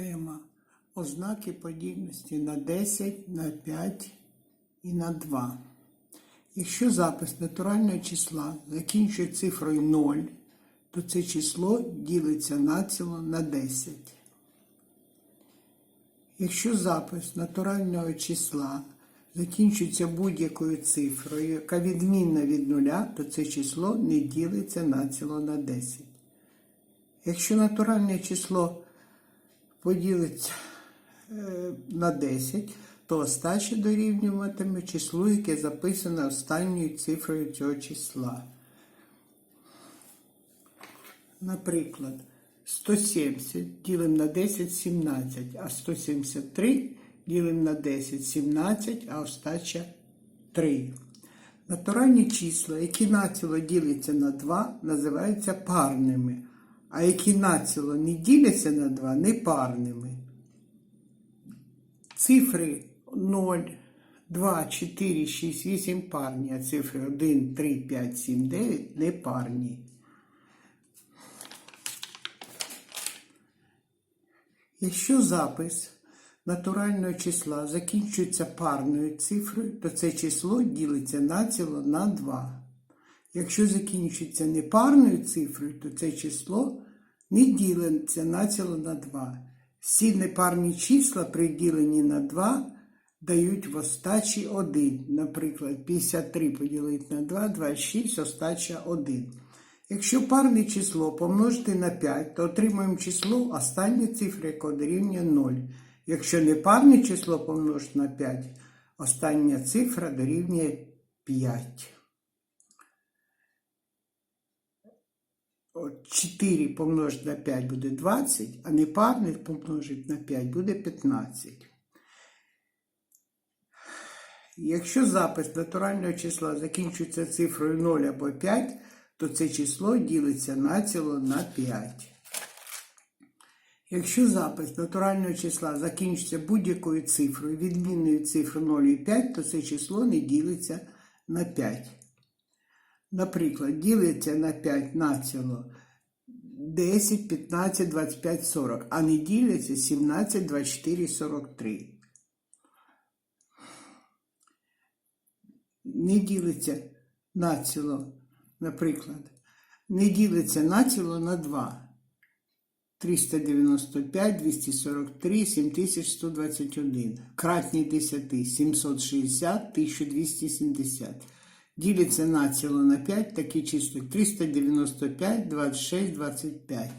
Тема ознаки подібності на 10, на 5 і на 2. Якщо запис натурального числа закінчує цифрою 0, то це число ділиться націло на 10. Якщо запис натурального числа закінчується будь-якою цифрою, яка відмінна від нуля, то це число не ділиться націло на 10. Якщо натуральне число поділиться е, на 10, то остача дорівнюватиме числу, яке записане останньою цифрою цього числа. Наприклад, 170 ділимо на 10 17, а 173 ділимо на 10 17, а остача 3. Натуральні числа, які націло діляться на 2, називаються парними, а які націло не діляться на 2, непарними. Цифри 0, 2, 4, 6, 8 парні, а цифри 1, 3, 5, 7, 9 непарні. Якщо запис натурального числа закінчується парною цифрою, то це число ділиться націло на 2. Якщо закінчується непарною цифрою, то це число не ділиться націло на 2. Всі непарні числа при діленні на 2 дають в остачі 1. Наприклад, 53 поділити на 2, 26, остача 1. Якщо парне число помножити на 5, то отримаємо число останнє цифри, яке дорівнює 0. Якщо непарне число помножити на 5, остання цифра дорівнює 5. 4 помножити на 5 буде 20, а непарне помножити на 5 буде 15. Якщо запис натурального числа закінчується цифрою 0 або 5, то це число ділиться націло на 5. Якщо запис натурального числа закінчиться будь-якою цифрою, відмінною цифрою 0 і 5, то це число не ділиться на 5. Наприклад, ділиться на 5 націло 10, 15, 25, 40, а не діляться 17, 24, 43. Не ділиться націло, наприклад, не ділиться націло на 2. 395, 243, 7121. Кратні 10, 760, 1270. Ділиться націло на 5, такі числа 395, 26, 25.